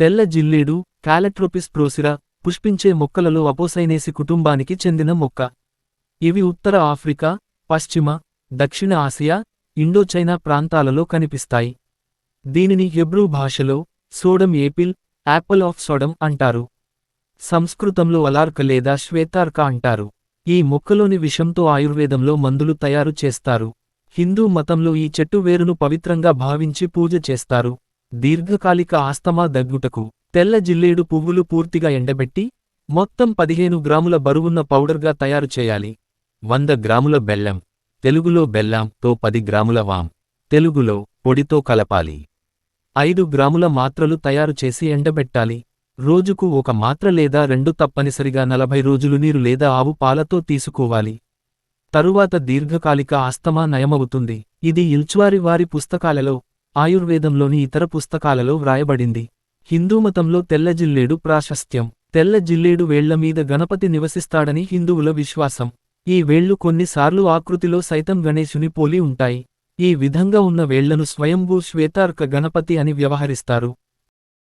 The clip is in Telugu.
తెల్ల జిల్లేడు కాలట్రోపిస్ ప్రోసిరా పుష్పించే మొక్కలలో అపోసైనేసి కుటుంబానికి చెందిన మొక్క. ఇవి ఉత్తర ఆఫ్రికా పశ్చిమ దక్షిణ ఆసియా ఇండోచైనా ప్రాంతాలలో కనిపిస్తాయి. దీనిని హెబ్రూ భాషలో Sodom apple apple of Sodom అంటారు. సంస్కృతంలో అలార్క లేదా శ్వేతార్క అంటారు. ఈ మొక్కలోని విషంతో ఆయుర్వేదంలో మందులు తయారు చేస్తారు. హిందూ మతంలో ఈ చెట్టు వేరును పవిత్రంగా భావించి పూజ చేస్తారు. దీర్ఘకాలిక ఆస్తమా దగ్గుటకు తెల్ల జిల్లేడు పువ్వులు పూర్తిగా ఎండబెట్టి మొత్తం పదిహేను గ్రాముల బరువున్న పౌడర్గా తయారు చేయాలి. వంద గ్రాముల బెల్లం తెలుగులో బెల్లాంతో పది గ్రాముల వాం తెలుగులో పొడితో కలపాలి. ఐదు గ్రాముల మాత్రలు తయారు చేసి ఎండబెట్టాలి. రోజుకు ఒక మాత్ర లేదా రెండు తప్పనిసరిగా నలభై రోజులు నీరు లేదా ఆవు పాలతో తీసుకోవాలి. తరువాత దీర్ఘకాలిక ఆస్తమా నయమవుతుంది. ఇది ఇల్చువారి వారి పుస్తకాలలో ఆయుర్వేదంలోని ఇతర పుస్తకాలలో వ్రాయబడింది. హిందూమతంలో తెల్ల జిల్లేడు ప్రాశస్త్యం. తెల్ల జిల్లేడు వేళ్ళ మీద గణపతి నివసిస్తాడని హిందువుల విశ్వాసం. ఈ వేళ్ళు కొన్నిసార్లు ఆకృతిలో సైతం గణేశుని పోలి ఉంటాయి. ఈ విధంగా ఉన్న వేళ్ళను స్వయంభూ శ్వేతార్క గణపతి అని వ్యవహరిస్తారు.